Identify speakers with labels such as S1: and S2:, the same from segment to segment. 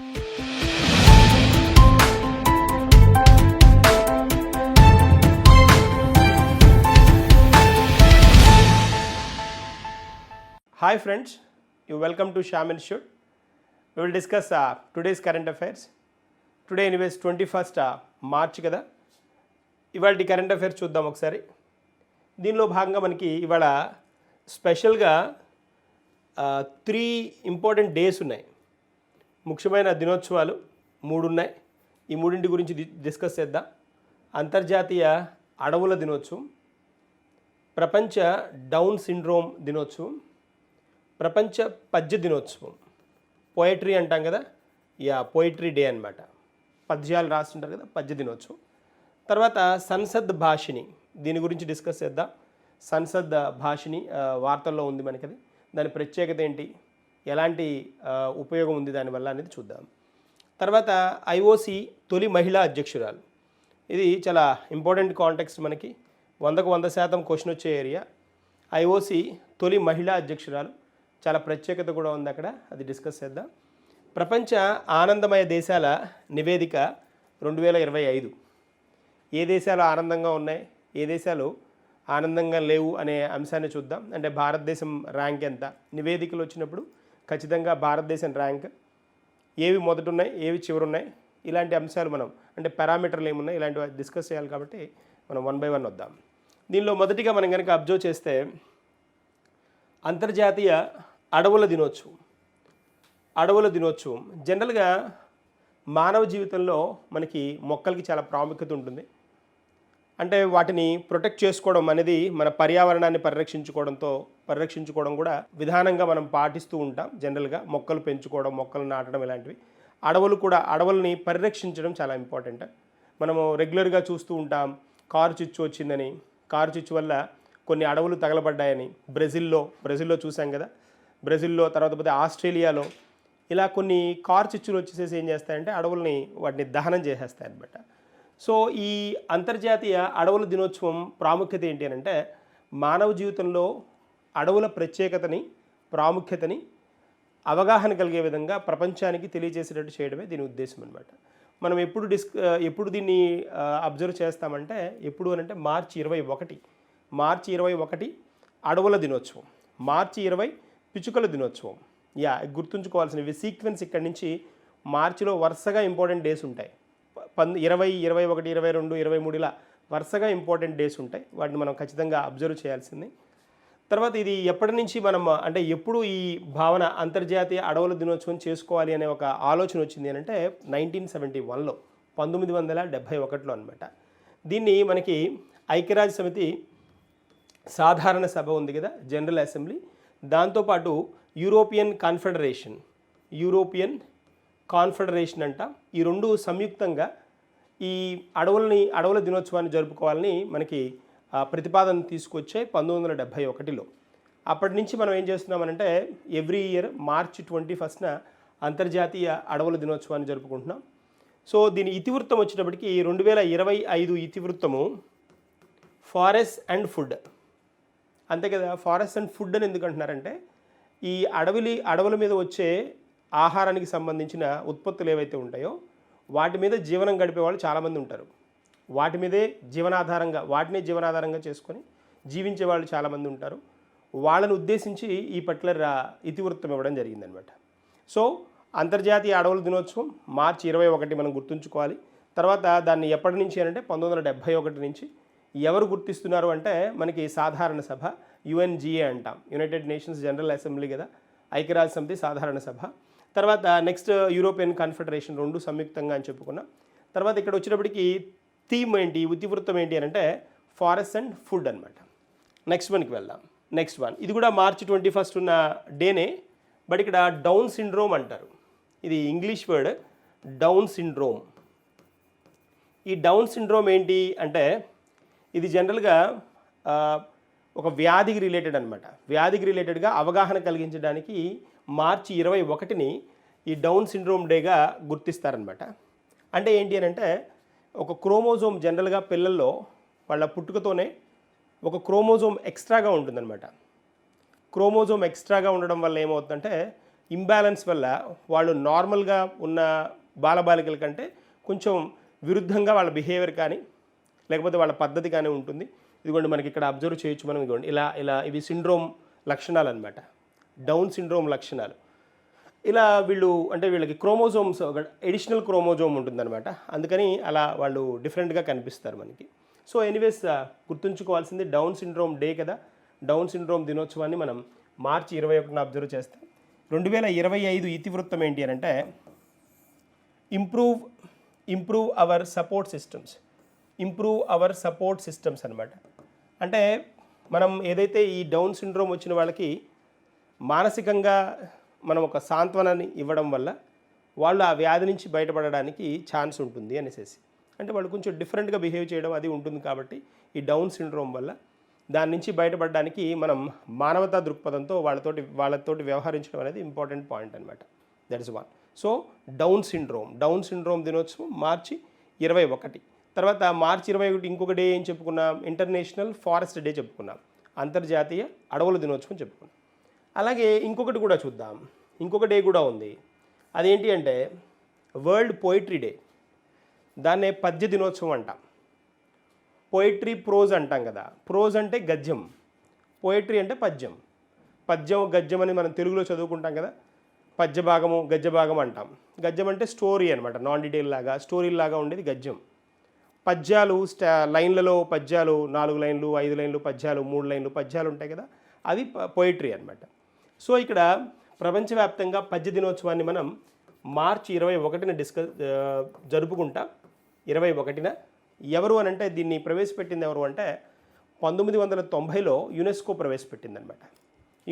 S1: Hi friends, you welcome to Sham Institute. We will discuss uh, today's current affairs. Today anyways twenty first March కదా ఇవాళ current affairs చూద్దాం ఒకసారి దీనిలో భాగంగా మనకి ఇవాళ స్పెషల్గా త్రీ ఇంపార్టెంట్ డేస్ ఉన్నాయి ముఖ్యమైన దినోత్సవాలు మూడు ఉన్నాయి ఈ మూడింటి గురించి డిస్కస్ చేద్దాం. అంతర్జాతీయ అడవుల దినోత్సవం ప్రపంచ డౌన్ సిండ్రోమ్ దినోత్సవం ప్రపంచ పద్య దినోత్సవం. పోయట్రీ అంటాం కదా? యా పోయిట్రీ డే అన్నమాట. పద్యాలు రాస్తుంటారు కదా పద్య దినోత్సవం. తర్వాత సంసద్ భాషిని దీని గురించి డిస్కస్ చేద్దాం. సంసద్ భాషిని వార్తల్లో ఉంది మనకి అది దాని ప్రత్యేకత ఏంటి? ఎలాంటి ఉపయోగం ఉంది దానివల్ల అనేది చూద్దాం. తర్వాత ఐఓసి తొలి మహిళా అధ్యక్షురాలు. ఇది చాలా ఇంపార్టెంట్ కాంటెక్స్ట్ మనకి. వందకు వంద శాతం క్వశ్చన్ వచ్చే ఏరియా. ఐఓసి తొలి మహిళా అధ్యక్షురాలు. చాలా ప్రత్యేకత కూడా ఉంది అక్కడ. అది డిస్కస్ చేద్దాం. ప్రపంచ ఆనందమయ దేశాల నివేదిక రెండు వేల ఇరవై ఐదు. ఏ దేశాలు ఆనందంగా ఉన్నాయి? ఏ దేశాలు ఆనందంగా లేవు అనే అంశాన్ని చూద్దాం. అంటే భారతదేశం ర్యాంక్ ఎంత? నివేదికలు వచ్చినప్పుడు ఖచ్చితంగా భారతదేశం ర్యాంక్ ఏవి మొదటి ఉన్నాయి ఏవి చివరి ఉన్నాయి ఇలాంటి అంశాలు మనం అంటే పారామీటర్లు ఏమున్నాయి ఇలాంటివి డిస్కస్ చేయాలి కాబట్టి మనం వన్ బై వన్ వద్దాం. దీనిలో మొదటిగా మనం కనుక అబ్జర్వ్ చేస్తే అంతర్జాతీయ అడవుల దినోత్సవం. అడవుల దినోత్సవం. జనరల్గా మానవ జీవితంలో మనకి మొక్కలకి చాలా ప్రాముఖ్యత ఉంటుంది. అంటే వాటిని ప్రొటెక్ట్ చేసుకోవడం అనేది మన పర్యావరణాన్ని పరిరక్షించుకోవడంతో పరిరక్షించుకోవడం కూడా విధానంగా మనం పాటిస్తూ ఉంటాం. జనరల్గా మొక్కలు పెంచుకోవడం మొక్కలు నాటడం ఇలాంటివి. అడవులు కూడా అడవుల్ని పరిరక్షించడం చాలా ఇంపార్టెంట్ మనము రెగ్యులర్గా చూస్తూ ఉంటాం. కారు చిచ్చు వచ్చిందని. కారు చిచ్చు వల్ల కొన్ని అడవులు తగలబడ్డాయని. బ్రెజిల్లో బ్రెజిల్లో చూసాం కదా. బ్రెజిల్లో తర్వాత పోతే ఆస్ట్రేలియాలో ఇలా కొన్ని కారు చిచ్చులు వచ్చేసేసి ఏం చేస్తాయంటే అడవుల్ని వాటిని దహనం చేసేస్తాయి అనమాట సో ఈ అంతర్జాతీయ అడవుల దినోత్సవం ప్రాముఖ్యత ఏంటి అని అంటే మానవ జీవితంలో అడవుల ప్రత్యేకతని ప్రాముఖ్యతని అవగాహన కలిగే విధంగా ప్రపంచానికి తెలియజేసేటట్టు చేయడమే దీని ఉద్దేశం అనమాట మనం ఎప్పుడు డిస్ ఎప్పుడు దీన్ని అబ్జర్వ్ చేస్తామంటే ఎప్పుడు అని అంటే మార్చి ఇరవై ఒకటి. మార్చి ఇరవై ఒకటి అడవుల దినోత్సవం. మార్చి ఇరవై పిచుకల దినోత్సవం. యా గుర్తుంచుకోవాల్సినవి. సీక్వెన్స్ ఇక్కడి నుంచి మార్చిలో వరుసగా ఇంపార్టెంట్ డేస్ ఉంటాయి. పంద ఇరవై ఇరవై ఒకటి ఇరవై రెండు ఇరవై మూడు ఇలా వరుసగా ఇంపార్టెంట్ డేస్ ఉంటాయి. వాటిని మనం ఖచ్చితంగా అబ్జర్వ్ చేయాల్సింది. తర్వాత ఇది ఎప్పటి నుంచి మనం అంటే ఎప్పుడు ఈ భావన అంతర్జాతీయ అడవుల దినోత్సవం చేసుకోవాలి అనే ఒక ఆలోచన వచ్చింది అని అంటే నైన్టీన్ సెవెంటీ వన్లో పంతొమ్మిది వందల డెబ్భై ఒకటిలో అనమాట దీన్ని మనకి ఐక్యరాజ్య సమితి సాధారణ సభ ఉంది కదా జనరల్ అసెంబ్లీ. దాంతోపాటు యూరోపియన్ కాన్ఫెడరేషన్ యూరోపియన్ కాన్ఫెడరేషన్ అంట. ఈ రెండు సంయుక్తంగా ఈ అడవులని అడవుల దినోత్సవాన్ని జరుపుకోవాలని మనకి ప్రతిపాదన తీసుకొచ్చాయి పంతొమ్మిది వందల డెబ్భై ఒకటిలో. అప్పటి నుంచి మనం ఏం చేస్తున్నామనంటే ఎవ్రీ ఇయర్ మార్చ్ ట్వంటీ ఫస్ట్న అంతర్జాతీయ అడవుల దినోత్సవాన్ని జరుపుకుంటున్నాం. సో దీని ఇతివృత్తం వచ్చేటప్పటికి రెండు వేల ఇరవై ఐదు ఇతివృత్తము ఫారెస్ట్ అండ్ ఫుడ్. అంతే కదా ఫారెస్ట్ అండ్ ఫుడ్ అని ఎందుకంటున్నారంటే ఈ అడవిలి అడవుల మీద వచ్చే ఆహారానికి సంబంధించిన ఉత్పత్తులు ఏవైతే ఉంటాయో వాటి మీద జీవనం గడిపే వాళ్ళు చాలామంది ఉంటారు. వాటి మీదే జీవనాధారంగా వాటినే జీవనాధారంగా చేసుకొని జీవించే వాళ్ళు చాలామంది ఉంటారు. వాళ్ళని ఉద్దేశించి ఈ పర్టికులర్ ఇతివృత్తం ఇవ్వడం జరిగిందనమాట. సో అంతర్జాతీయ అడవుల దినోత్సవం మార్చి ఇరవై ఒకటి మనం గుర్తుంచుకోవాలి. తర్వాత దాన్ని ఎప్పటి నుంచి అంటే పంతొమ్మిది వందల డెబ్భై ఒకటి నుంచి ఎవరు గుర్తిస్తున్నారు అంటే మనకి సాధారణ సభ యుఎన్జిఏ అంటాం. యునైటెడ్ నేషన్స్ జనరల్ అసెంబ్లీ కదా ఐక్యరాజ్య సమితి సాధారణ సభ. తర్వాత నెక్స్ట్ యూరోపియన్ కాన్ఫెడరేషన్ రెండు సంయుక్తంగా అని చెప్పుకున్నాం. తర్వాత ఇక్కడ వచ్చినప్పటికీ థీమ్ ఏంటి ఇతివృత్తం ఏంటి అని అంటే ఫారెస్ట్ అండ్ ఫుడ్ అనమాట నెక్స్ట్ వన్కి వెళ్దాం. నెక్స్ట్ వన్ ఇది కూడా మార్చి ట్వంటీ ఫస్ట్ ఉన్న డేనే బట్ ఇక్కడ డౌన్ సిండ్రోమ్ అంటారు. ఇది ఇంగ్లీష్ వర్డ్ డౌన్ సిండ్రోమ్ ఈ డౌన్ సిండ్రోమ్ ఏంటి అంటే ఇది జనరల్గా ఒక వ్యాధికి రిలేటెడ్ అనమాట వ్యాధికి రిలేటెడ్గా అవగాహన కలిగించడానికి మార్చి ఇరవై ఒకటిని ఈ డౌన్ సిండ్రోమ్ డేగా గుర్తిస్తారనమాట. అంటే ఏంటి అని అంటే ఒక క్రోమోజోమ్ జనరల్గా పిల్లల్లో వాళ్ళ పుట్టుకతోనే ఒక క్రోమోజోమ్ ఎక్స్ట్రాగా ఉంటుందన్నమాట. క్రోమోజోమ్ ఎక్స్ట్రాగా ఉండడం వల్ల ఏమవుతుందంటే ఇంబ్యాలెన్స్ వల్ల వాళ్ళు నార్మల్గా ఉన్న బాలబాలికల కంటే కొంచెం విరుద్ధంగా వాళ్ళ బిహేవియర్ కానీ లేకపోతే వాళ్ళ పద్ధతి కానీ ఉంటుంది. ఇదిగోండి మనకి ఇక్కడ అబ్జర్వ్ చేయొచ్చు మనం ఇదిగోండి. ఇలా ఇలా ఇవి సిండ్రోమ్ లక్షణాలు అనమాట డౌన్ సిండ్రోమ్ లక్షణాలు. ఇలా వీళ్ళు అంటే వీళ్ళకి క్రోమోజోమ్స్ ఒక ఎడిషనల్ క్రోమోజోమ్ ఉంటుందన్నమాట. అందుకని అలా వాళ్ళు డిఫరెంట్గా కనిపిస్తారు మనకి. సో ఎనీవేస్ గుర్తుంచుకోవాల్సింది డౌన్ సిండ్రోమ్ డే కదా. డౌన్ సిండ్రోమ్ దినోత్సవాన్ని మనం మార్చి ఇరవై ఒకటిన అబ్జర్వ్ చేస్తాం. రెండు వేల ఇరవై ఐదు ఇతివృత్తం ఏంటి అని అంటే improve improve our support systems. Improve our support systems అనమాట అంటే మనం ఏదైతే ఈ డౌన్ సిండ్రోమ్ వచ్చిన వాళ్ళకి మానసికంగా మనం ఒక సాంత్వనాన్ని ఇవ్వడం వల్ల వాళ్ళు ఆ వ్యాధి నుంచి బయటపడడానికి ఛాన్స్ ఉంటుంది అనేసి అంటే వాళ్ళు కొంచెం డిఫరెంట్గా బిహేవ్ చేయడం అది ఉంటుంది కాబట్టి ఈ డౌన్ సిండ్రోమ్ వల్ల దాని నుంచి బయటపడడానికి మనం మానవతా దృక్పథంతో వాళ్ళతోటి వాళ్ళతోటి వ్యవహరించడం అనేది ఇంపార్టెంట్ పాయింట్ అనమాట that is one so down syndrome down syndrome దినోత్సవం మార్చి ఇరవై ఒకటి. తర్వాత మార్చి ఇరవై ఒకటి ఇంకొక డే ఏం చెప్పుకున్నాం? ఇంటర్నేషనల్ ఫారెస్ట్ డే చెప్పుకున్నాం. అంతర్జాతీయ అడవుల దినోత్సవం చెప్పుకున్నాం. అలాగే ఇంకొకటి కూడా చూద్దాం. ఇంకొక డే కూడా ఉంది. అదేంటి అంటే వరల్డ్ పోయిటరీ డే దాన్నే పద్య దినోత్సవం అంటాం. పోయిటరీ ప్రోజ్ అంటాం కదా. ప్రోజ్ అంటే గద్యం. పోయిటరీ అంటే పద్యం. పద్యం గద్యం అని మనం తెలుగులో చదువుకుంటాం కదా. పద్య భాగము గద్య భాగం అంటాం. గద్యం అంటే స్టోరీ అనమాట నాన్ డీటెయిల్ లాగా స్టోరీ లాగా ఉండేది గద్యం. పద్యాలు స్టా లైన్లలో పద్యాలు నాలుగు లైన్లు ఐదు లైన్లు పద్యాలు మూడు లైన్లు పద్యాలు ఉంటాయి కదా. అది పోయిటరీ అనమాట సో ఇక్కడ ప్రపంచవ్యాప్తంగా పద్య దినోత్సవాన్ని మనం మార్చి ఇరవై ఒకటిన డిస్కస్ జరుపుకుంటాం. ఇరవై ఒకటిన. ఎవరు అని అంటే దీన్ని ప్రవేశపెట్టింది ఎవరు అంటే పంతొమ్మిది వందల తొంభైలో యునెస్కో ప్రవేశపెట్టిందనమాట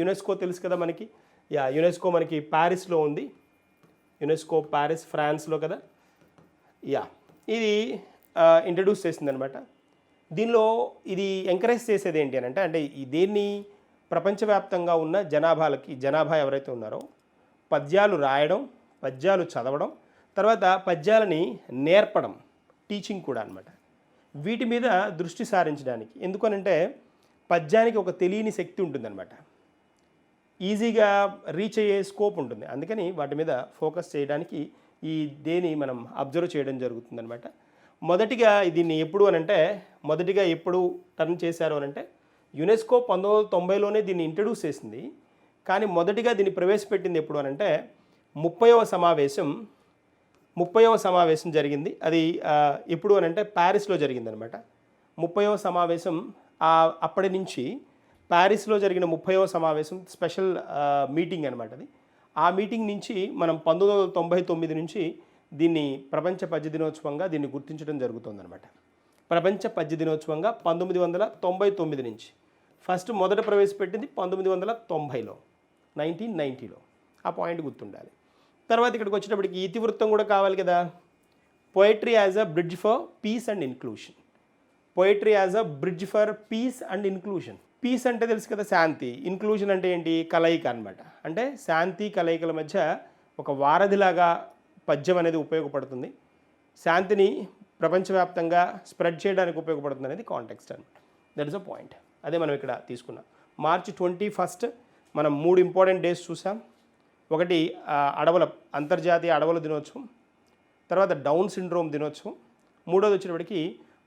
S1: యునెస్కో తెలుసు కదా మనకి? యా యునెస్కో మనకి ప్యారిస్లో ఉంది. యునెస్కో ప్యారిస్ ఫ్రాన్స్లో కదా? యా ఇది ఇంట్రడ్యూస్ చేసిందనమాట దీనిలో ఇది ఎంకరేజ్ చేసేది ఏంటి అని అంటే అంటే దేన్ని ప్రపంచవ్యాప్తంగా ఉన్న జనాభాలకి జనాభా ఎవరైతే ఉన్నారో పద్యాలు రాయడం పద్యాలు చదవడం తర్వాత పద్యాలని నేర్పడం టీచింగ్ కూడా అనమాట వీటి మీద దృష్టి సారించడానికి. ఎందుకనంటే పద్యానికి ఒక తెలియని శక్తి ఉంటుందన్నమాట. ఈజీగా రీచ్ అయ్యే స్కోప్ ఉంటుంది. అందుకని వాటి మీద ఫోకస్ చేయడానికి ఈ దేని మనం అబ్జర్వ్ చేయడం జరుగుతుందన్నమాట. మొదటిగా దీన్ని ఎప్పుడు అనంటే మొదటిగా ఎప్పుడు టర్న్ చేశారు అని అంటే యునెస్కో పంతొమ్మిది వందల తొంభైలోనే దీన్ని ఇంట్రడ్యూస్ చేసింది. కానీ మొదటిగా దీన్ని ప్రవేశపెట్టింది ఎప్పుడు అని అంటే ముప్పైవ సమావేశం ముప్పైవ సమావేశం జరిగింది. అది ఎప్పుడు అని అంటే ప్యారిస్లో జరిగిందనమాట. ముప్పైవ సమావేశం అప్పటి నుంచి ప్యారిస్లో జరిగిన ముప్పైవ సమావేశం స్పెషల్ మీటింగ్ అనమాట అది. ఆ మీటింగ్ నుంచి మనం పంతొమ్మిది వందల తొంభై తొమ్మిది నుంచి దీన్ని ప్రపంచ పద్య దినోత్సవంగా దీన్ని గుర్తించడం జరుగుతుందన్నమాట ప్రపంచ పద్య దినోత్సవంగా పంతొమ్మిది వందల తొంభై తొమ్మిది నుంచి. ఫస్ట్ మొదట ప్రవేశపెట్టింది పంతొమ్మిది వందల తొంభైలో నైన్టీన్ నైంటీలో ఆ పాయింట్ గుర్తుండాలి. తర్వాత ఇక్కడికి వచ్చేటప్పటికి ఇతివృత్తం కూడా కావాలి కదా. Poetry as a bridge for peace and inclusion poetry as a bridge for peace and inclusion peace అంటే తెలుసు కదా శాంతి. ఇన్క్లూషన్ అంటే ఏంటి? కలయిక అన్నమాట. అంటే శాంతి కలయికల మధ్య ఒక వారధిలాగా పద్యం అనేది ఉపయోగపడుతుంది. శాంతిని ప్రపంచవ్యాప్తంగా స్ప్రెడ్ చేయడానికి ఉపయోగపడుతుంది అనేది కాంటెక్స్ట్ అనమాట దట్ ఇస్ అ పాయింట్ అదే మనం ఇక్కడ తీసుకున్నాం. మార్చి ట్వంటీ ఫస్ట్ మనం మూడు ఇంపార్టెంట్ డేస్ చూసాం. ఒకటి అడవుల అంతర్జాతీయ అడవుల దినోత్సవం. తర్వాత డౌన్ సిండ్రోమ్ దినోత్సవం. మూడోది వచ్చేటప్పటికి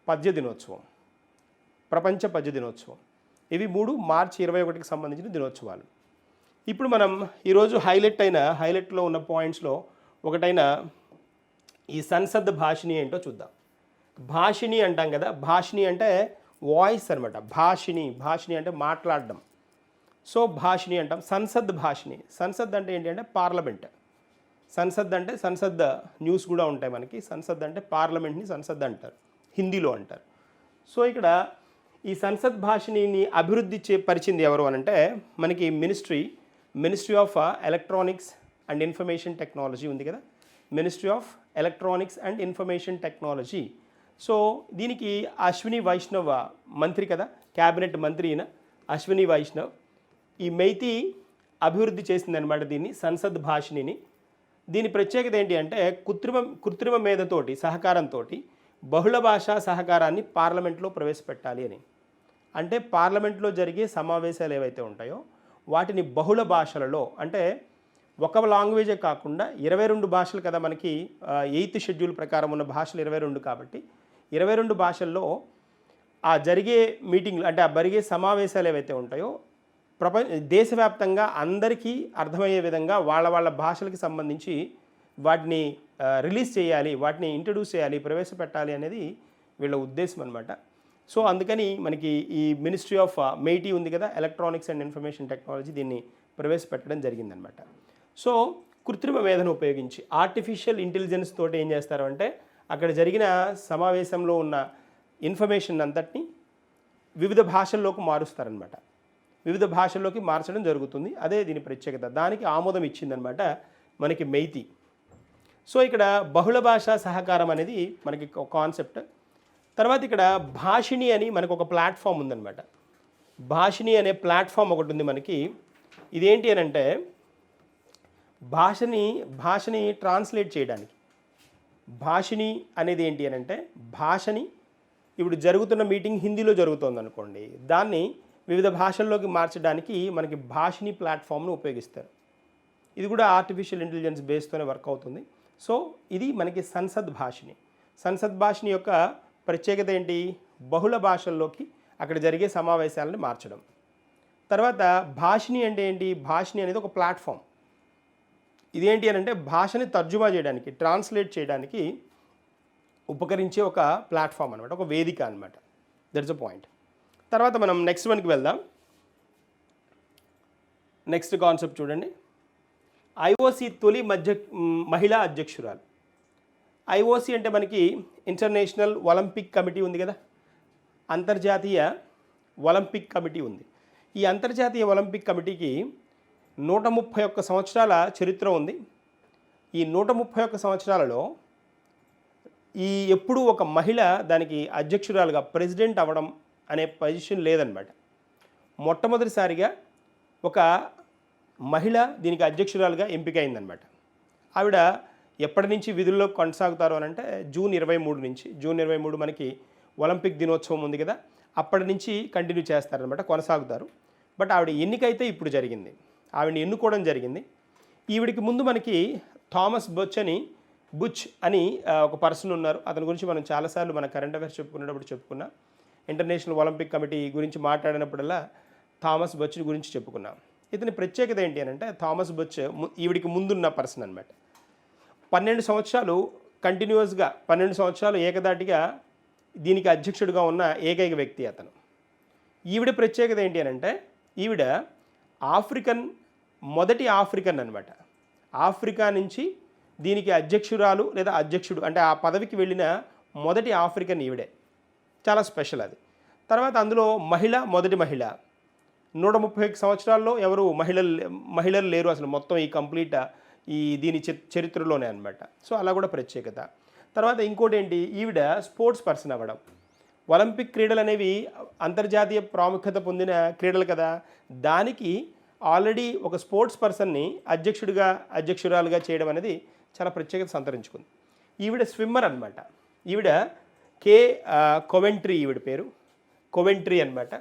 S1: పద్య దినోత్సవం. ప్రపంచ పద్య దినోత్సవం. ఇవి మూడు మార్చి ఇరవై ఒకటికి సంబంధించిన దినోత్సవాలు. ఇప్పుడు మనం ఈరోజు హైలైట్ అయిన హైలైట్లో ఉన్న పాయింట్స్లో ఒకటైన ఈ సంసద్ భాషిని ఏంటో చూద్దాం. భాషిణి అంటాం కదా భాషిణి అంటే వాయిస్ అనమాట భాషిణి భాషిణి అంటే మాట్లాడడం. సో భాషిణి అంటాం. సంసద్ భాషిణి. సంసద్ అంటే ఏంటి అంటే పార్లమెంట్. సంసద్ అంటే సంసద్ న్యూస్ కూడా ఉంటాయి మనకి. సంసద్ అంటే పార్లమెంట్ని సంసద్ అంటారు. హిందీలో అంటారు. సో ఇక్కడ ఈ సంసద్ భాషిణిని అభివృద్ధి చే పరిచింది ఎవరు అని అంటే మనకి ministry ministry of electronics and information technology ఉంది కదా. Ministry of electronics and information technology so దీనికి అశ్విని వైష్ణవ్ మంత్రి కదా క్యాబినెట్ మంత్రి అయిన అశ్విని వైష్ణవ్. ఈ మైతి అభివృద్ధి చేసిందనమాట దీన్ని సంసద్ భాషిణిని. దీని ప్రత్యేకత ఏంటి అంటే కృత్రిమ కృత్రిమ మేధతోటి సహకారంతో బహుళ భాషా సహకారాన్ని పార్లమెంట్లో ప్రవేశపెట్టాలి అని. అంటే పార్లమెంట్లో జరిగే సమావేశాలు ఏవైతే ఉంటాయో వాటిని బహుళ భాషలలో అంటే ఒక లాంగ్వేజే కాకుండా ఇరవై రెండు భాషలు కదా మనకి ఎయిత్ షెడ్యూల్ ప్రకారం ఉన్న భాషలు ఇరవై రెండు కాబట్టి ఇరవై రెండు భాషల్లో ఆ జరిగే మీటింగ్లు అంటే ఆ జరిగే సమావేశాలు ఏవైతే ఉంటాయో ప్రపంచ దేశవ్యాప్తంగా అందరికీ అర్థమయ్యే విధంగా వాళ్ళ వాళ్ళ భాషలకి సంబంధించి వాటిని రిలీజ్ చేయాలి వాటిని ఇంట్రడ్యూస్ చేయాలి ప్రవేశపెట్టాలి అనేది వీళ్ళ ఉద్దేశం అనమాట సో అందుకని మనకి ఈ మినిస్ట్రీ ఆఫ్ మెయిటీ ఉంది కదా ఎలక్ట్రానిక్స్ అండ్ ఇన్ఫర్మేషన్ టెక్నాలజీ దీన్ని ప్రవేశపెట్టడం జరిగిందనమాట సో కృత్రిమ మేధను ఉపయోగించి ఆర్టిఫిషియల్ ఇంటెలిజెన్స్ తోటి ఏం చేస్తారు అంటే అక్కడ జరిగిన సమావేశంలో ఉన్న ఇన్ఫర్మేషన్ అంతటిని వివిధ భాషల్లోకి మారుస్తారనమాట వివిధ భాషల్లోకి మార్చడం జరుగుతుంది. అదే దీని ప్రత్యేకత. దానికి ఆమోదం ఇచ్చిందనమాట మనకి మెయితి. సో ఇక్కడ బహుళ భాషా సహకారం అనేది మనకి కాన్సెప్ట్ తర్వాత ఇక్కడ భాషిణి అని మనకు ఒక ప్లాట్ఫామ్ ఉందన్నమాట. భాషిణి అనే ప్లాట్ఫామ్ ఒకటి ఉంది మనకి. ఇదేంటి అని అంటే భాషని భాషని ట్రాన్స్లేట్ చేయడానికి భాషిణి అనేది ఏంటి అని అంటే భాషని ఇప్పుడు జరుగుతున్న మీటింగ్ హిందీలో జరుగుతుంది అనుకోండి దాన్ని వివిధ భాషల్లోకి మార్చడానికి మనకి భాషిణి ప్లాట్ఫామ్ను ఉపయోగిస్తారు. ఇది కూడా ఆర్టిఫిషియల్ ఇంటెలిజెన్స్ బేస్తోనే వర్క్ అవుతుంది. సో ఇది మనకి సంసద్ భాషిణి. సంసద్ భాషిణి యొక్క ప్రత్యేకత ఏంటి? బహుళ భాషల్లోకి అక్కడ జరిగే సమావేశాలను మార్చడం. తర్వాత భాషిణి అంటే ఏంటి? భాషిణి అనేది ఒక ప్లాట్ఫామ్. ఇదేంటి అని అంటే భాషని తర్జుమా చేయడానికి ట్రాన్స్లేట్ చేయడానికి ఉపకరించే ఒక ప్లాట్ఫామ్ అనమాట ఒక వేదిక అనమాట దట్స్ అ పాయింట్ తర్వాత మనం నెక్స్ట్ వన్కి వెళ్దాం. నెక్స్ట్ కాన్సెప్ట్ చూడండి. ఐఓసి తొలి మధ్య మహిళా అధ్యక్షురాలు. ఐఓసి అంటే మనకి ఇంటర్నేషనల్ ఒలింపిక్ కమిటీ ఉంది కదా? అంతర్జాతీయ ఒలింపిక్ కమిటీ ఉంది. ఈ అంతర్జాతీయ ఒలింపిక్ కమిటీకి నూట ముప్పై ఒక్క సంవత్సరాల చరిత్ర ఉంది. ఈ నూట ముప్పై ఒక్క సంవత్సరాలలో ఈ ఎప్పుడూ ఒక మహిళ దానికి అధ్యక్షురాలుగా ప్రెసిడెంట్ అవ్వడం అనే పొజిషన్ లేదనమాట. మొట్టమొదటిసారిగా ఒక మహిళ దీనికి అధ్యక్షురాలుగా ఎంపికైందనమాట. ఆవిడ ఎప్పటి నుంచి విధుల్లో కొనసాగుతారు అని అంటే జూన్ ఇరవై మూడు నుంచి జూన్ ఇరవై మూడు మనకి ఒలింపిక్ దినోత్సవం ఉంది కదా అప్పటి నుంచి కంటిన్యూ చేస్తారనమాట కొనసాగుతారు. బట్ ఆవిడ ఎన్నికైతే ఇప్పుడు జరిగింది ఆవిడని ఎన్నుకోవడం జరిగింది. ఈవిడికి ముందు మనకి థామస్ బొచ్ అని బుచ్ అని ఒక పర్సన్ ఉన్నారు. అతని గురించి మనం చాలాసార్లు మన కరెంట్ అఫైర్స్ చెప్పుకునేటప్పుడు చెప్పుకున్నాం. ఇంటర్నేషనల్ ఒలింపిక్ కమిటీ గురించి మాట్లాడినప్పుడల్లా థామస్ బొచ్ గురించి చెప్పుకున్నాం. ఇతని ప్రత్యేకత ఏంటి అని అంటే థామస్ బొచ్ ము- ఈవిడికి ముందున్న పర్సన్ అనమాట పన్నెండు సంవత్సరాలు కంటిన్యూస్గా పన్నెండు సంవత్సరాలు ఏకదాటిగా దీనికి అధ్యక్షుడిగా ఉన్న ఏకైక వ్యక్తి అతను. ఈవిడ ప్రత్యేకత ఏంటి అని అంటే ఈవిడ ఆఫ్రికన్ మొదటి ఆఫ్రికన్ అనమాట ఆఫ్రికా నుంచి దీనికి అధ్యక్షురాలు లేదా అధ్యక్షుడు అంటే ఆ పదవికి వెళ్ళిన మొదటి ఆఫ్రికన్ ఈవిడే. చాలా స్పెషల్ అది. తర్వాత అందులో మహిళ మొదటి మహిళ. నూట ముప్పై సంవత్సరాల్లో ఎవరు మహిళలు మహిళలు లేరు అసలు. మొత్తం ఈ కంప్లీట్ ఈ దీని చరి- చరిత్రలోనే అనమాట సో అలా కూడా ప్రత్యేకత. తర్వాత ఇంకోటి ఏంటి ఈవిడ స్పోర్ట్స్ పర్సన్ అవ్వడం. ఒలింపిక్ క్రీడలు అనేవి అంతర్జాతీయ ప్రాముఖ్యత పొందిన క్రీడలు కదా. దానికి ఆల్రెడీ ఒక స్పోర్ట్స్ పర్సన్ని అధ్యక్షుడిగా అధ్యక్షురాలుగా చేయడం అనేది చాలా ప్రత్యేకత సంతరించుకుంది. ఈవిడ స్విమ్మర్ అనమాట ఈవిడ కే కొవెంట్రీ ఈవిడ పేరు. కొవెంట్రీ అనమాట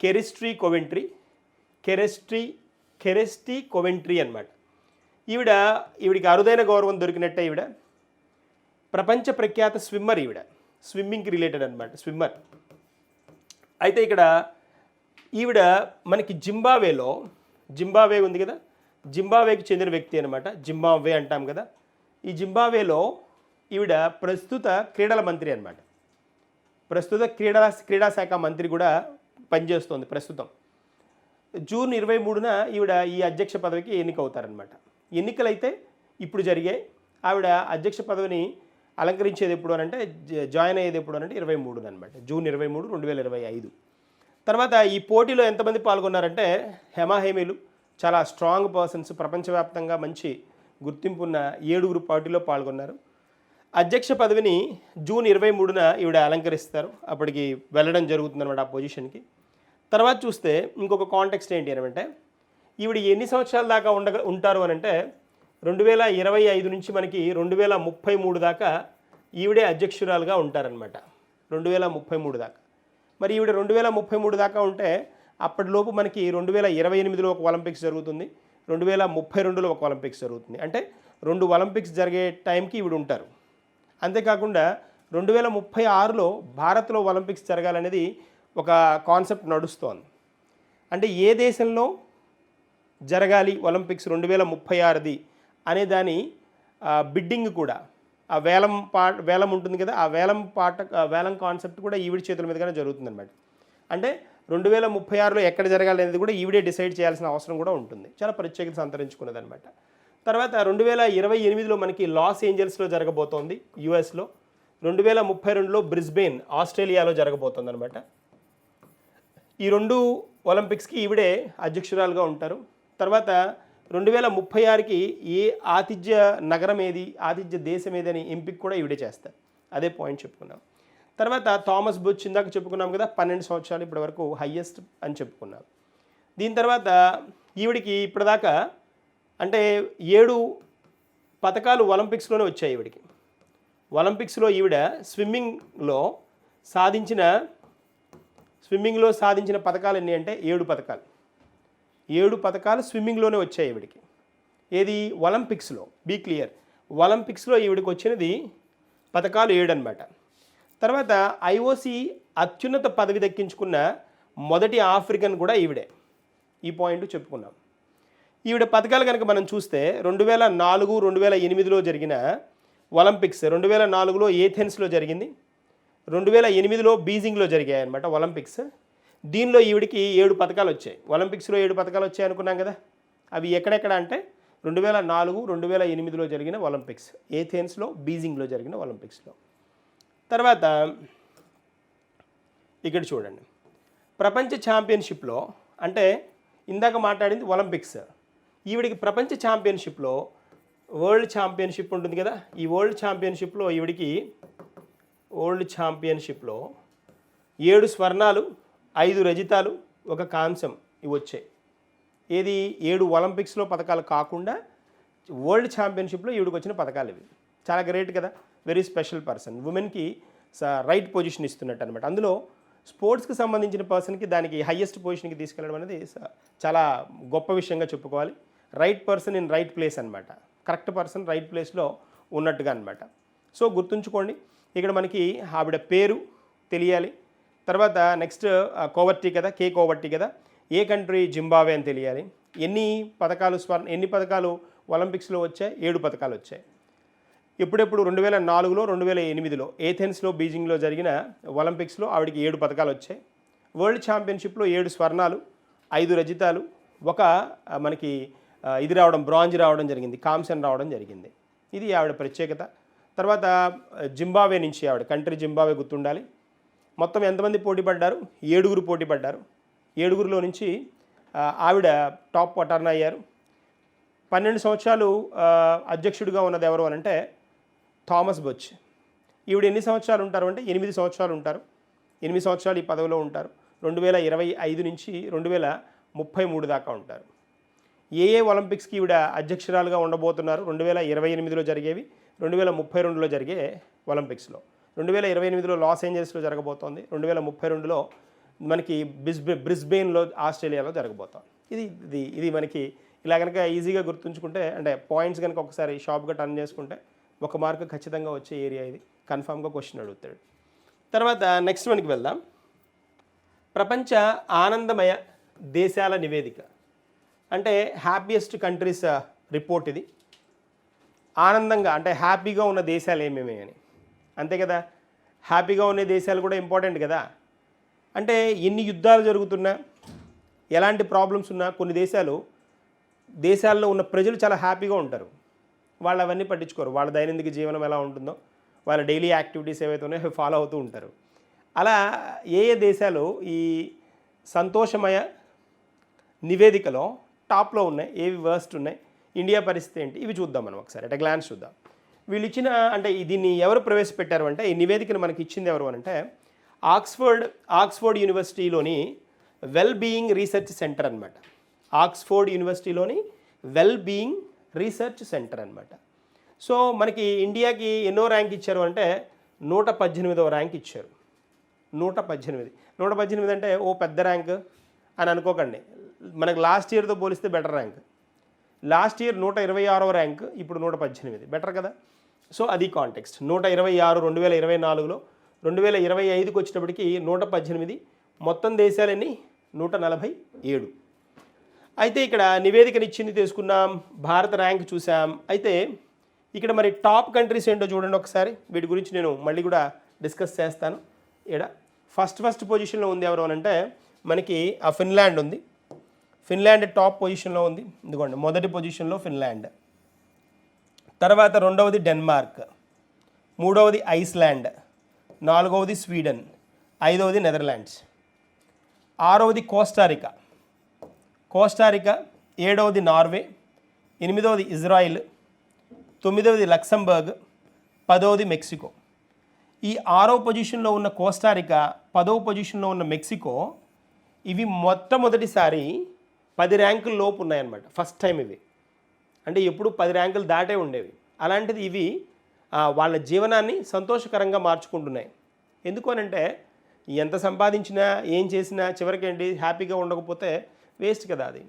S1: కెరిస్ట్రీ కొవెంట్రీ. కెరెస్ట్రీ కెరెస్టీ కొవెంట్రీ అనమాట ఈవిడ ఈవిడికి అరుదైన గౌరవం దొరికినట్టే ఈవిడ. ప్రపంచ ప్రఖ్యాత స్విమ్మర్ ఈవిడ. స్విమ్మింగ్కి రిలేటెడ్ అనమాట స్విమ్మర్. అయితే ఇక్కడ ఈవిడ మనకి జింబావేలో జింబావే ఉంది కదా? జింబావేకి చెందిన వ్యక్తి అనమాట జింబావే అంటాం కదా. ఈ జింబావేలో ఈవిడ ప్రస్తుత క్రీడల మంత్రి అనమాట ప్రస్తుత క్రీడల క్రీడా శాఖ మంత్రి కూడా పనిచేస్తోంది ప్రస్తుతం. జూన్ ఇరవై మూడున ఈవిడ ఈ అధ్యక్ష పదవికి ఎన్నికవుతారనమాట ఎన్నికలైతే ఇప్పుడు జరిగాయి. ఆవిడ అధ్యక్ష పదవిని అలంకరించేది ఎప్పుడు అని అంటే జాయిన్ అయ్యేది ఎప్పుడు అని అంటే ఇరవై మూడున అనమాట జూన్ ఇరవై మూడు రెండు వేల ఇరవై ఐదు. తర్వాత ఈ పోటీలో ఎంతమంది పాల్గొన్నారంటే హెమాహేమీలు చాలా స్ట్రాంగ్ పర్సన్స్ ప్రపంచవ్యాప్తంగా మంచి గుర్తింపు ఉన్న ఏడుగురు పోటీలో పాల్గొన్నారు. అధ్యక్ష పదవిని జూన్ ఇరవై మూడున ఈవిడ అలంకరిస్తారు. అప్పటికి వెళ్ళడం జరుగుతుందన్నమాట ఆ పొజిషన్కి. తర్వాత చూస్తే ఇంకొక కాంటెక్స్ట్ ఏంటి అని అంటే ఈవిడ ఎన్ని సంవత్సరాల దాకా ఉండ ఉంటారు అని అంటే రెండు వేల ఇరవై ఐదు నుంచి మనకి రెండు వేల ముప్పై మూడు దాకా ఈవిడే అధ్యక్షురాలుగా ఉంటారనమాట రెండు వేల ముప్పై మూడు దాకా. మరి ఈవిడ రెండు వేల ముప్పై మూడు దాకా ఉంటే అప్పటిలోపు మనకి రెండు వేల ఇరవై ఎనిమిదిలో ఒక ఒలింపిక్స్ జరుగుతుంది. రెండు వేల ముప్పై రెండులో ఒక ఒలింపిక్స్ జరుగుతుంది. అంటే రెండు ఒలింపిక్స్ జరిగే టైంకి ఈవిడ ఉంటారు. అంతేకాకుండా రెండు వేల ముప్పై ఆరులో భారత్లో ఒలింపిక్స్ జరగాలనేది ఒక కాన్సెప్ట్ నడుస్తోంది. అంటే ఏ దేశంలో జరగాలి ఒలింపిక్స్ రెండు వేల ముప్పై ఆరుది అనే దాని బిడ్డింగ్ కూడా ఆ వేలం పా వేలం ఉంటుంది కదా ఆ వేలం పాట వేలం కాన్సెప్ట్ కూడా ఈవిడ చేతుల మీదుగానే జరుగుతుందన్నమాట. అంటే రెండు వేల ముప్పై ఆరులో ఎక్కడ జరగాలి అనేది కూడా ఈవిడే డిసైడ్ చేయాల్సిన అవసరం కూడా ఉంటుంది. చాలా ప్రత్యేకత సంతరించుకున్నదనమాట తర్వాత రెండు వేల ఇరవై ఎనిమిదిలో మనకి లాస్ ఏంజల్స్లో జరగబోతోంది యుఎస్లో. రెండు వేల ముప్పై రెండులో బ్రిస్బెయిన్ ఆస్ట్రేలియాలో జరగబోతోంది అనమాట ఈ రెండు ఒలింపిక్స్కి ఈవిడే అధ్యక్షురాలుగా ఉంటారు. తర్వాత రెండు వేల ముప్పై ఆరుకి ఏ ఆతిథ్య నగరం ఏది ఆతిథ్య దేశం ఏది అని ఎంపిక కూడా ఈవిడే చేస్తారు. అదే పాయింట్ చెప్పుకున్నాం. తర్వాత థామస్ బుచ్ ఇందాక చెప్పుకున్నాం కదా పన్నెండు సంవత్సరాలు ఇప్పటి వరకు హయ్యెస్ట్ అని చెప్పుకున్నాం. దీని తర్వాత ఈవిడికి ఇప్పటిదాకా అంటే ఏడు పథకాలు ఒలింపిక్స్లోనే వచ్చాయి ఈవిడికి. ఒలింపిక్స్లో ఈవిడ స్విమ్మింగ్లో సాధించిన స్విమ్మింగ్లో సాధించిన పథకాలు ఎన్ని అంటే ఏడు పథకాలు. ఏడు పథకాలు స్విమ్మింగ్లోనే వచ్చాయి ఈవిడికి. ఏది? ఒలింపిక్స్లో. Be clear. ఒలింపిక్స్లో ఈవిడికి వచ్చినది పథకాలు ఏడు అనమాట తర్వాత ఐఓసి అత్యున్నత పదవి దక్కించుకున్న మొదటి ఆఫ్రికన్ కూడా ఈవిడే. ఈ పాయింట్ చెప్పుకున్నాం. ఈవిడ పథకాలు కనుక మనం చూస్తే రెండు వేల నాలుగు రెండు వేల ఎనిమిదిలో జరిగిన ఒలింపిక్స్ రెండు వేల నాలుగులో ఏథెన్స్లో జరిగింది. రెండు వేల ఎనిమిదిలో బీజింగ్లో జరిగాయి అనమాట ఒలింపిక్స్. దీనిలో ఈవిడికి ఏడు పథకాలు వచ్చాయి. ఒలింపిక్స్లో ఏడు పథకాలు వచ్చాయి అనుకున్నాం కదా? అవి ఎక్కడెక్కడ అంటే రెండు వేల నాలుగు రెండు వేల ఎనిమిదిలో జరిగిన ఒలింపిక్స్ ఏథెన్స్లో బీజింగ్లో జరిగిన ఒలింపిక్స్లో. తర్వాత ఇక్కడ చూడండి. ప్రపంచ ఛాంపియన్షిప్లో అంటే ఇందాక మాట్లాడింది ఒలింపిక్స్. ఈవిడికి ప్రపంచ ఛాంపియన్షిప్లో వరల్డ్ ఛాంపియన్షిప్ ఉంటుంది కదా? ఈ వరల్డ్ ఛాంపియన్షిప్లో ఈవిడికి వరల్డ్ ఛాంపియన్షిప్లో ఏడు స్వర్ణాలు ఐదు రజితాలు ఒక కాంస్యం ఇవి వచ్చాయి. ఏది? ఏడు ఒలింపిక్స్లో పథకాలు కాకుండా వరల్డ్ ఛాంపియన్షిప్లో ఈవిడికి వచ్చిన పథకాలు ఇవి. చాలా గ్రేట్ కదా? Very special person. ఉమెన్కి రైట్ పొజిషన్ ఇస్తున్నట్టు అనమాట అందులో స్పోర్ట్స్కి సంబంధించిన పర్సన్కి దానికి హయ్యెస్ట్ పొజిషన్కి తీసుకెళ్ళడం అనేది చాలా గొప్ప విషయంగా చెప్పుకోవాలి. Right person in right place అనమాట కరెక్ట్ పర్సన్ రైట్ ప్లేస్లో ఉన్నట్టుగా అనమాట సో గుర్తుంచుకోండి. ఇక్కడ మనకి ఆవిడ పేరు తెలియాలి. తర్వాత నెక్స్ట్ కోవర్టీ కదా కే కోవర్టీ కదా ఏ కంట్రీ జింబావే అని తెలియాలి. ఎన్ని పథకాలు స్వర్ణ ఎన్ని పథకాలు ఒలింపిక్స్లో వచ్చాయి? ఏడు పథకాలు వచ్చాయి. ఎప్పుడెప్పుడు? రెండు వేల నాలుగులో రెండు వేల ఎనిమిదిలో. ఏథెన్స్లో బీజింగ్లో జరిగిన ఒలింపిక్స్లో ఆవిడకి ఏడు పథకాలు వచ్చాయి. వరల్డ్ ఛాంపియన్షిప్లో ఏడు స్వర్ణాలు ఐదు రజితాలు ఒక మనకి ఇది రావడం బ్రాంజ్ రావడం జరిగింది కాంసన్ రావడం జరిగింది. ఇది ఆవిడ ప్రత్యేకత. తర్వాత జింబావే నుంచి ఆవిడ కంట్రీ జింబావే గుర్తుండాలి. మొత్తం ఎంతమంది పోటీ పడ్డారు? ఏడుగురు పోటీ పడ్డారు. ఏడుగురిలో నుంచి ఆవిడ టాప్ టర్న్ అయ్యారు. పన్నెండు సంవత్సరాలు అధ్యక్షుడిగా ఉన్నది ఎవరు అని అంటే థామస్ బొచ్. ఈవిడ ఎన్ని సంవత్సరాలు ఉంటారు అంటే ఎనిమిది సంవత్సరాలు ఉంటారు. ఎనిమిది సంవత్సరాలు ఈ పదవిలో ఉంటారు. రెండు వేల ఇరవై ఐదు నుంచి రెండు వేల ముప్పై మూడు దాకా ఉంటారు. ఏ ఏ ఒలింపిక్స్కి ఈవిడ అధ్యక్షురాలుగా ఉండబోతున్నారు? రెండు వేల ఇరవై ఎనిమిదిలో జరిగేవి రెండు వేల ముప్పై రెండులో జరిగే ఒలింపిక్స్లో. రెండు వేల ఇరవై ఎనిమిదిలో లాస్ ఏంజల్స్లో జరగబోతోంది. రెండు వేల ముప్పై రెండులో మనకి బ్రిస్బే బ్రిస్బెయిన్లో ఆస్ట్రేలియాలో జరగబోతోంది. ఇది ఇది ఇది మనకి ఇలా కనుక ఈజీగా గుర్తుంచుకుంటే అంటే పాయింట్స్ కనుక ఒకసారి షార్ప్గా టర్న్ చేసుకుంటే ఒక మార్క్ ఖచ్చితంగా వచ్చే ఏరియా ఇది. కన్ఫామ్గా క్వశ్చన్ అడుగుతాడు. తర్వాత నెక్స్ట్ మనకి వెళ్దాం. ప్రపంచ ఆనందమయ దేశాల నివేదిక. అంటే హ్యాపీయెస్ట్ కంట్రీస్ రిపోర్ట్ ఇది. ఆనందంగా అంటే హ్యాపీగా ఉన్న దేశాలు ఏమేమి అని. అంతే కదా? హ్యాపీగా ఉండే దేశాలు కూడా ఇంపార్టెంట్ కదా? అంటే ఎన్ని యుద్ధాలు జరుగుతున్నా ఎలాంటి ప్రాబ్లమ్స్ ఉన్నా కొన్ని దేశాలు దేశాల్లో ఉన్న ప్రజలు చాలా హ్యాపీగా ఉంటారు. వాళ్ళు అవన్నీ పట్టించుకోరు. వాళ్ళ దైనందిక జీవనం ఎలా ఉంటుందో వాళ్ళ డైలీ యాక్టివిటీస్ ఏవైతే ఉన్నాయో అవి ఫాలో అవుతూ ఉంటారు. అలా ఏ ఏ దేశాలు ఈ సంతోషమయ నివేదికలో టాప్లో ఉన్నాయి ఏవి వర్స్ట్ ఉన్నాయి ఇండియా పరిస్థితి ఏంటి ఇవి చూద్దాం మనం ఒకసారి. అట్ గ్లాన్స్ చూద్దాం. వీళ్ళు ఇచ్చిన అంటే దీన్ని ఎవరు ప్రవేశపెట్టారు అంటే ఈ నివేదికను మనకి ఇచ్చింది ఎవరు అంటే ఆక్స్ఫర్డ్ ఆక్స్ఫర్డ్ యూనివర్సిటీలోని వెల్ బీయింగ్ రీసెర్చ్ సెంటర్ అనమాట ఆక్స్ఫర్డ్ యూనివర్సిటీలోని వెల్ బీయింగ్ రీసెర్చ్ సెంటర్ అనమాట సో మనకి ఇండియాకి ఎన్నో ర్యాంక్ ఇచ్చారు అంటే నూట పద్దెనిమిదవ ర్యాంక్ ఇచ్చారు. నూట పద్దెనిమిది. నూట పద్దెనిమిది అంటే ఓ పెద్ద ర్యాంక్ అని అనుకోకండి. మనకు లాస్ట్ ఇయర్తో పోలిస్తే బెటర్ ర్యాంక్. లాస్ట్ ఇయర్ నూట ఇరవై ఆరవ ర్యాంక్ ఇప్పుడు నూట పద్దెనిమిది. బెటర్ కదా? సో అది కాంటెక్స్ట్ నూట ఇరవై ఆరు రెండు వేల ఇరవై నాలుగులో రెండు వేల ఇరవై ఐదుకి వచ్చేటప్పటికి నూట పద్దెనిమిది మొత్తం దేశాలన్నీ నూట నలభై ఏడు. అయితే ఇక్కడ నివేదికనిచ్చింది తీసుకున్నాం భారత ర్యాంక్ చూసాం అయితే ఇక్కడ మరి టాప్ కంట్రీస్ ఏంటో చూడండి ఒకసారి. వీటి గురించి నేను మళ్ళీ కూడా డిస్కస్ చేస్తాను. ఇక్కడ ఫస్ట్ ఫస్ట్ పొజిషన్లో ఉంది ఎవరు అని అంటే మనకి ఆ ఫిన్లాండ్ ఉంది. ఫిన్లాండ్ టాప్ పొజిషన్లో ఉంది. ఇదిగోండి మొదటి పొజిషన్లో ఫిన్లాండ్. తర్వాత రెండవది డెన్మార్క్ మూడవది ఐస్లాండ్ నాలుగవది స్వీడన్ ఐదవది నెదర్లాండ్స్. ఆరవది కోస్టారికా కోస్టారికా ఏడవది నార్వే ఎనిమిదవది ఇజ్రాయిల్ తొమ్మిదవది లక్సంబర్గ్ పదవది మెక్సికో. ఈ ఆరో పొజిషన్లో ఉన్న కోస్టారికా పదవ పొజిషన్లో ఉన్న మెక్సికో ఇవి మొట్టమొదటిసారి పది ర్యాంకుల లోపు ఉన్నాయన్నమాట. ఫస్ట్ టైం ఇవి. అంటే ఎప్పుడు పది ర్యాంకులు దాటే ఉండేవి. అలాంటిది ఇవి వాళ్ళ జీవనాన్ని సంతోషకరంగా మార్చుకుంటున్నాయి. ఎందుకు అనంటే ఎంత సంపాదించినా ఏం చేసినా చివరికి ఏంటి హ్యాపీగా ఉండకపోతే వేస్ట్ కదా అది.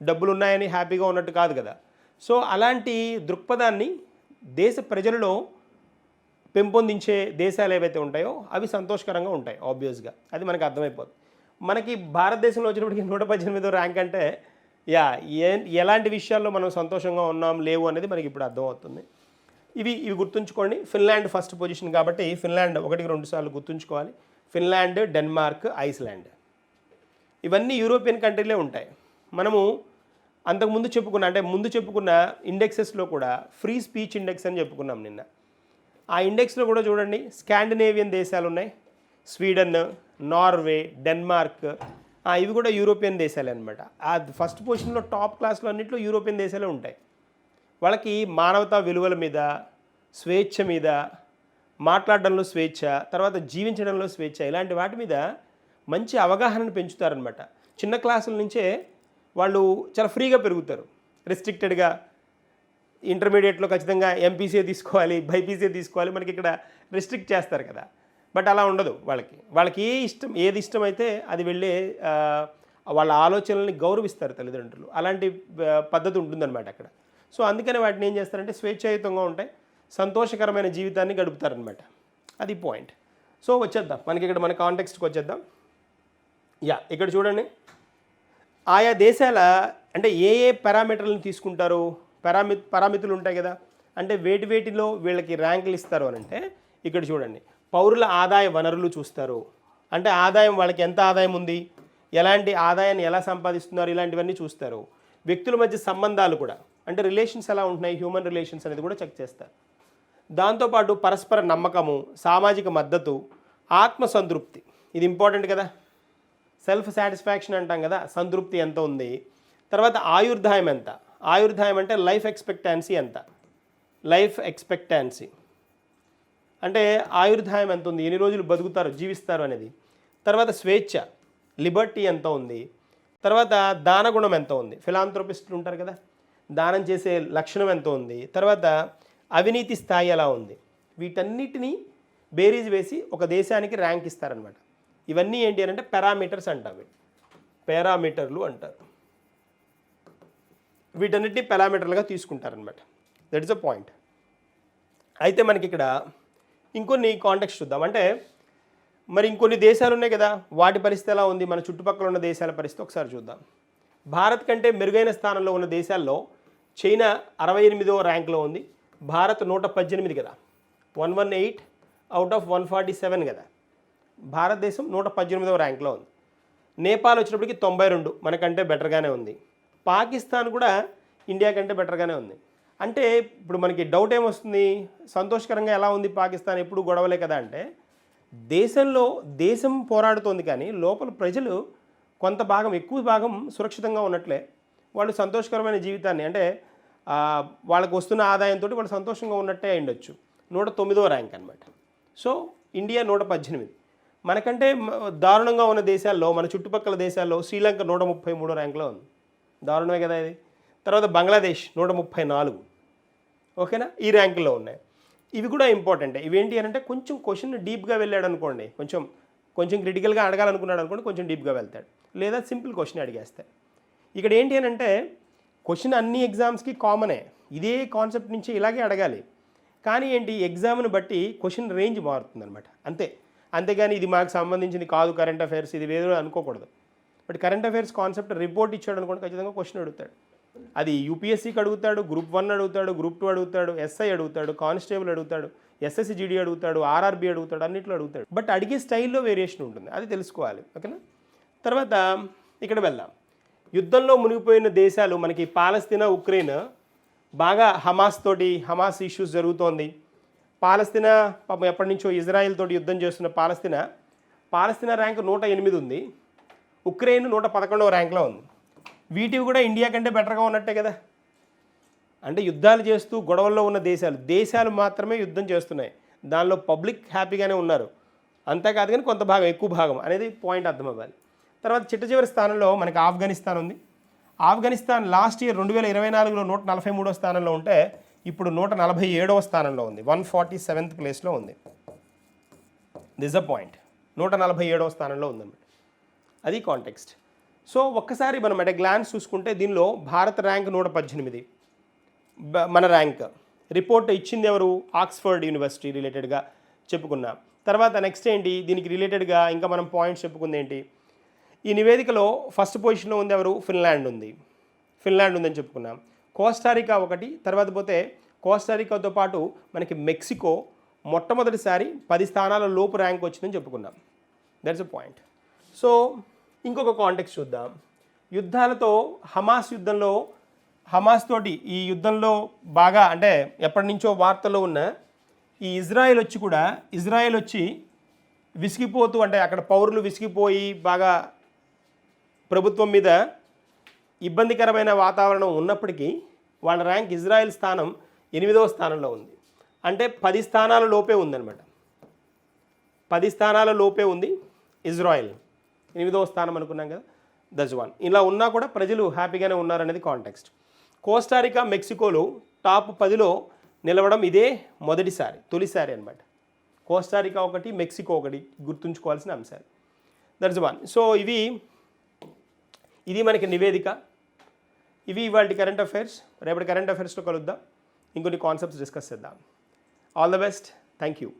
S1: డబ్బులు ఉన్నాయని హ్యాపీగా ఉన్నట్టు కాదు కదా. సో అలాంటి దృక్పథాన్ని దేశ ప్రజలలో పెంపొందించే దేశాలు ఏవైతే ఉంటాయో అవి సంతోషకరంగా ఉంటాయి ఆబ్వియస్గా అది మనకు అర్థమైపోతుంది మనకి భారతదేశంలో వచ్చినప్పటికీ నూట పద్దెనిమిదో ర్యాంక్ అంటే యా ఏ ఎలాంటి విషయాల్లో మనం సంతోషంగా ఉన్నాం లేవు అనేది మనకి ఇప్పుడు అర్థమవుతుంది. ఇవి ఇవి గుర్తుంచుకోండి. ఫిన్లాండ్ ఫస్ట్ పొజిషన్ కాబట్టి ఫిన్లాండ్ ఒకటికి రెండు సార్లు గుర్తుంచుకోవాలి. Finland Denmark Iceland. ఇవన్నీ యూరోపియన్ కంట్రీలే ఉంటాయి. మనము అంతకుముందు చెప్పుకున్న అంటే ముందు చెప్పుకున్న ఇండెక్సెస్లో కూడా ఫ్రీ స్పీచ్ ఇండెక్స్ అని చెప్పుకున్నాం నిన్న. ఆ ఇండెక్స్లో కూడా చూడండి స్కాండినేవియన్ దేశాలు ఉన్నాయి స్వీడన్ నార్వే డెన్మార్క్ ఇవి కూడా యూరోపియన్ దేశాలే అనమాట ఆ ఫస్ట్ పొజిషన్లో టాప్ క్లాస్లో అన్నింటిలో యూరోపియన్ దేశాలే ఉంటాయి. వాళ్ళకి మానవతా విలువల మీద స్వేచ్ఛ మీద మాట్లాడడంలో స్వేచ్ఛ తర్వాత జీవించడంలో స్వేచ్ఛ ఇలాంటి వాటి మీద మంచి అవగాహనను పెంచుతారనమాట చిన్న క్లాసుల నుంచే వాళ్ళు చాలా ఫ్రీగా పెరుగుతారు. రెస్ట్రిక్టెడ్గా ఇంటర్మీడియట్లో ఖచ్చితంగా ఎంపీసీ తీసుకోవాలి బైపీసీ తీసుకోవాలి మనకి ఇక్కడ రెస్ట్రిక్ట్ చేస్తారు కదా. బట్ అలా ఉండదు వాళ్ళకి. వాళ్ళకి ఏ ఇష్టం ఏది ఇష్టమైతే అది వెళ్ళే వాళ్ళ ఆలోచనల్ని గౌరవిస్తారు తల్లిదండ్రులు. అలాంటి పద్ధతి ఉంటుందన్నమాట అక్కడ. సో అందుకని వాటిని ఏం చేస్తారంటే స్వేచ్ఛాయుతంగా ఉంటాయి సంతోషకరమైన జీవితాన్ని గడుపుతారనమాట అది పాయింట్. సో వచ్చేద్దాం. మనకి ఇక్కడ మన కాంటెక్స్ట్కి వచ్చేద్దాం. యా ఇక్కడ చూడండి. ఆయా దేశాల అంటే ఏ ఏ పారామీటర్లను తీసుకుంటారు? పారామి పారామితులు ఉంటాయి కదా. అంటే వేటి వేటిలో వీళ్ళకి ర్యాంకులు ఇస్తారు అని అంటే ఇక్కడ చూడండి. పౌరుల ఆదాయ వనరులు చూస్తారు. అంటే ఆదాయం వాళ్ళకి ఎంత ఆదాయం ఉంది? ఎలాంటి ఆదాయాన్ని ఎలా సంపాదిస్తున్నారు? ఇలాంటివన్నీ చూస్తారు. వ్యక్తుల మధ్య సంబంధాలు కూడా. అంటే రిలేషన్స్ ఎలా ఉంటున్నాయి? హ్యూమన్ రిలేషన్స్ అనేది కూడా చెక్ చేస్తారు. దాంతోపాటు పరస్పర నమ్మకము సామాజిక మద్దతు ఆత్మ సంతృప్తి. ఇది ఇంపార్టెంట్ కదా? సెల్ఫ్ సాటిస్ఫాక్షన్ అంటాం కదా? సంతృప్తి ఎంత ఉంది? తర్వాత ఆయుర్దాయం ఎంత? ఆయుర్దాయం అంటే లైఫ్ ఎక్స్పెక్టాన్సీ ఎంత? Life expectancy. అంటే ఆయుర్దాయం ఎంత ఉంది? ఎన్ని రోజులు బతుకుతారు? జీవిస్తారు అనేది. తర్వాత స్వేచ్ఛ లిబర్టీ ఎంత ఉంది? తర్వాత దానగుణం ఎంత ఉంది? ఫిలాంథ్రోపిస్టులు ఉంటారు కదా? దానం చేసే లక్షణం ఎంత ఉంది? తర్వాత అవినీతి స్థాయి ఎలా ఉంది? వీటన్నిటినీ బేరీజ్ వేసి ఒక దేశానికి ర్యాంక్ ఇస్తారనమాట ఇవన్నీ ఏంటి అని అంటే పారామీటర్స్ అంటాం పారామీటర్లు అంటారు. వీటన్నిటిని పారామీటర్లుగా తీసుకుంటారనమాట దట్ ఇస్ అ పాయింట్ అయితే మనకి ఇక్కడ ఇంకొన్ని కాంటెక్స్ట్ చూద్దాం. అంటే మరి ఇంకొన్ని దేశాలు ఉన్నాయి కదా వాటి పరిస్థితి ఎలా ఉంది? మన చుట్టుపక్కల ఉన్న దేశాల పరిస్థితి ఒకసారి చూద్దాం. భారత్ కంటే మెరుగైన స్థానంలో ఉన్న దేశాల్లో చైనా అరవై ఎనిమిదో ర్యాంక్లో ఉంది. భారత్ నూట పద్దెనిమిది కదా. One one eight out of one forty seven కదా. భారతదేశం నూట పద్దెనిమిదవ ర్యాంక్లో ఉంది. నేపాల్ వచ్చినప్పటికి తొంభై రెండు మనకంటే బెటర్గానే ఉంది. పాకిస్తాన్ కూడా ఇండియా కంటే బెటర్గానే ఉంది. అంటే ఇప్పుడు మనకి డౌట్ ఏమొస్తుంది? సంతోషకరంగా ఎలా ఉంది పాకిస్తాన్? ఎప్పుడు గొడవలే కదా అంటే దేశంలో దేశం పోరాడుతోంది కానీ లోపల ప్రజలు కొంత భాగం ఎక్కువ భాగం సురక్షితంగా ఉన్నట్లే. వాళ్ళు సంతోషకరమైన జీవితాన్ని అంటే వాళ్ళకు వస్తున్న ఆదాయంతో వాళ్ళు సంతోషంగా ఉన్నట్టే అయిండొచ్చు. నూట తొమ్మిదో ర్యాంక్ అనమాట సో ఇండియా నూట పద్దెనిమిది. మనకంటే దారుణంగా ఉన్న దేశాల్లో మన చుట్టుపక్కల దేశాల్లో శ్రీలంక నూట ముప్పై మూడో ర్యాంక్లో ఉంది. దారుణమే కదా ఇది. తర్వాత బంగ్లాదేశ్ నూట ముప్పై నాలుగు. ఓకేనా? ఈ ర్యాంకుల్లో ఉన్నాయి. ఇవి కూడా ఇంపార్టెంట్. ఇవేంటి అని అంటే కొంచెం క్వశ్చన్ డీప్గా వెళ్ళాడు అనుకోండి కొంచెం కొంచెం క్రిటికల్గా అడగాలనుకున్నాడు అనుకోండి కొంచెం డీప్గా వెళ్తాడు. లేదా సింపుల్ క్వశ్చన్ అడిగేస్తాడు. ఇక్కడ ఏంటి అని అంటే క్వశ్చన్ అన్ని ఎగ్జామ్స్కి కామనే. ఇదే కాన్సెప్ట్ నుంచి ఇలాగే అడగాలి. కానీ ఏంటి ఎగ్జామ్ని బట్టి క్వశ్చన్ రేంజ్ మారుతుందనమాట అంతే. అంతేగాని ఇది మాకు సంబంధించింది కాదు కరెంట్ అఫైర్స్ ఇది వేరే అనుకోకూడదు. But current affairs concept report ఇచ్చాడు అనుకోండి ఖచ్చితంగా క్వశ్చన్ అడుగుతాడు. అది యూపీఎస్సీకి అడుగుతాడు గ్రూప్ వన్ అడుగుతాడు గ్రూప్ టూ అడుగుతాడు ఎస్ఐ అడుగుతాడు కానిస్టేబుల్ అడుగుతాడు ఎస్ఎస్సి జీడీ అడుగుతాడు ఆర్ఆర్బీ అడుగుతాడు అన్నిట్లో అడుగుతాడు. బట్ అడిగే స్టైల్లో వేరియేషన్ ఉంటుంది. అది తెలుసుకోవాలి. ఓకేనా? తర్వాత ఇక్కడ వెళ్దాం. యుద్ధంలో మునిగిపోయిన దేశాలు మనకి పాలస్తీనా ఉక్రెయిన్ బాగా హమాస్ తోటి హమాస్ ఇష్యూస్ జరుగుతోంది. పాలస్తీనా పాపం ఎప్పటి నుంచో ఇజ్రాయెల్ తోటి యుద్ధం చేస్తున్న పాలస్తీనా పాలస్తీనా ర్యాంక్ నూట ఎనిమిది ఉంది. ఉక్రెయిన్ నూట పదకొండవ ర్యాంక్లో ఉంది. వీటివి కూడా ఇండియా కంటే బెటర్గా ఉన్నట్టే కదా. అంటే యుద్ధాలు చేస్తూ గొడవల్లో ఉన్న దేశాలు దేశాలు మాత్రమే యుద్ధం చేస్తున్నాయి. దానిలో పబ్లిక్ హ్యాపీగానే ఉన్నారు. అంతేకాదు కానీ కొంత భాగం ఎక్కువ భాగం అనేది పాయింట్ అర్థం అవ్వాలి. తర్వాత చిట్ట చివరి స్థానంలో మనకి ఆఫ్ఘనిస్తాన్ ఉంది. ఆఫ్ఘనిస్తాన్ లాస్ట్ ఇయర్ రెండు వేల ఇరవై నాలుగులో నూట నలభై మూడో స్థానంలో ఉంటే ఇప్పుడు నూట నలభై ఏడవ స్థానంలో ఉంది. వన్ ఫార్టీ సెవెంత్ ప్లేస్లో ఉంది. దిస్ అ పాయింట్ నూట నలభై ఏడవ స్థానంలో ఉందన్నమాట. అది కాంటెక్స్ట్ సో ఒక్కసారి మనం అంటే గ్లాన్స్ చూసుకుంటే దీనిలో భారత్ ర్యాంక్ నూట పద్దెనిమిది. బ- మన ర్యాంక్. రిపోర్ట్ ఇచ్చింది ఎవరు? ఆక్స్ఫర్డ్ యూనివర్సిటీ రిలేటెడ్గా చెప్పుకున్నాం. తర్వాత నెక్స్ట్ ఏంటి? దీనికి రిలేటెడ్గా ఇంకా మనం పాయింట్స్ చెప్పుకుంది ఏంటి? ఈ నివేదికలో ఫస్ట్ పొజిషన్లో ఉంది ఎవరు? ఫిన్లాండ్ ఉంది. ఫిన్లాండ్ ఉందని చెప్పుకున్నాం. కోస్టారికా ఒకటి తర్వాత పోతే కోస్టారికాతో పాటు మనకి మెక్సికో మొట్టమొదటిసారి పది స్థానాల లోపు ర్యాంక్ వచ్చిందని చెప్పుకున్నాం. దట్స్ అ పాయింట్ సో ఇంకొక కాంటెక్స్ చూద్దాం. యుద్ధాలతో హమాస్ యుద్ధంలో హమాస్ తోటి ఈ యుద్ధంలో బాగా అంటే ఎప్పటి నుంచో వార్తల్లో ఉన్న ఈ ఇజ్రాయెల్ వచ్చి కూడా ఇజ్రాయెల్ వచ్చి విసిగిపోతూ అంటే అక్కడ పౌరులు విసిగిపోయి బాగా ప్రభుత్వం మీద ఇబ్బందికరమైన వాతావరణం ఉన్నప్పటికీ వాళ్ళ ర్యాంక్ ఇజ్రాయెల్ స్థానం ఎనిమిదవ స్థానంలో ఉంది. అంటే పది స్థానాల లోపే ఉందన్నమాట. పది స్థానాల లోపే ఉంది ఇజ్రాయెల్. ఎనిమిదవ స్థానం అనుకున్నాం కదా దజ్వాన్ ఇలా ఉన్నా కూడా ప్రజలు హ్యాపీగానే ఉన్నారనేది కాంటెక్స్ట్ కోస్టారికా మెక్సికోలు టాప్ పదిలో నిలవడం ఇదే మొదటిసారి తొలిసారి అనమాట కోస్టారికా ఒకటి మెక్సికో ఒకటి గుర్తుంచుకోవాల్సిన అంశాలు. దట్స్ వన్ సో ఇవి ఇది మనకి నివేదిక. ఇవి ఇవాళ కరెంట్ అఫైర్స్ రేపటి కరెంట్ అఫైర్స్లో కలుద్దాం. ఇంకొన్ని కాన్సెప్ట్స్ డిస్కస్ చేద్దాం. All the best thank you